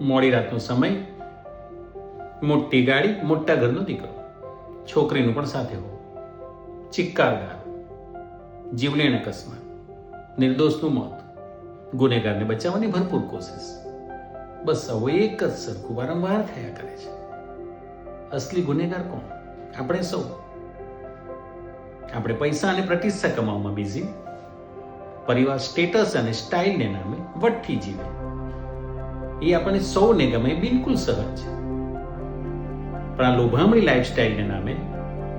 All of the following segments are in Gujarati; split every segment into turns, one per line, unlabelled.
મોડી રાતનો સમય, મોટી ગાડી, મોટા ઘરનો દીકરો, છોકરીનું પણ સાથે હોવું. ચિક્કારદાર જીવલેણ અકસ્માત, નિર્દોષનું મોત, ગુનેગારને બચાવવાની ભરપૂર કોશિશ. બસ સૌ એક જ સરખું વારંવાર થયા કરે છે. અસલી ગુનેગાર કોણ? આપણે સૌ. આપણે પૈસા અને પ્રતિષ્ઠા કમાવામાં બિઝી પરિવાર સ્ટેટસ અને સ્ટાઇલને નામે વઠ્ઠી જીવે. એ આપણને સૌને ગમે બિલકુલ સહજ છે. પણ આ લોભામણી લાઈફસ્ટાઈલને નામે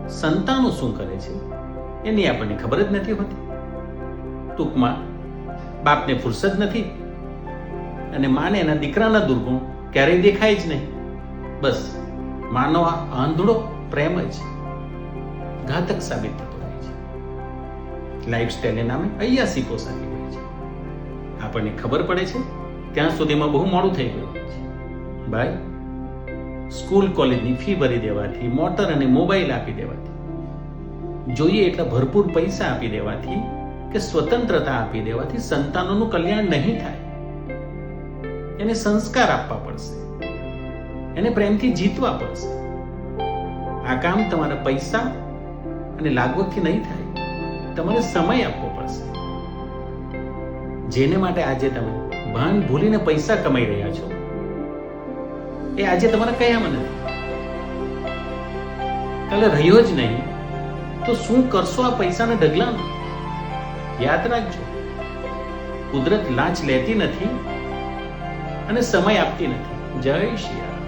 સંતાનો શું કરે છે, એની આપણને ખબર જ નથી હોતી. ટૂંકમાં, બાપને ફુરસદ નથી અને માને એના દીકરાના દુર્ગુણ ક્યારેય દેખાય જ નહીં. બસ માનો આ આંધળો પ્રેમ જ ઘાતક સાબિત થતો હોય છે. લાઈફસ્ટાઈલને નામે અયાસી પોસાતી હોય છે. આપણને ખબર પડે છે ત્યાં સુધીમાં બહુ મોડું થઈ ગયું. ભાઈ, સ્કૂલ કોલેજની ફી ભરી દેવાથી, મોટર અને મોબાઈલ આપી દેવાથી, જોઈએ એટલા ભરપૂર પૈસા આપી દેવાથી કે સ્વતંત્રતા આપી દેવાથી સંતાનોનું કલ્યાણ નહીં થાય. એને સંસ્કાર આપવા પડશે. એને પ્રેમથી જીતવા પડશે. આ કામ તમારા પૈસા અને લાગવતથી નહીં થાય. તમારે સમય આપવો પડશે. જેને માટે આજે તમે ભાન ભૂલીને પૈસા કમાઈ રહ્યા છો? એ આજે તમારા કયા મને કાલે રહ્યો જ નહીં, તો શું કરશો આ પૈસાના ઢગલાનું યાદ રાખજો, કુદરત લાંચ લેતી નથી અને સમય આપતી નથી. જય રામ.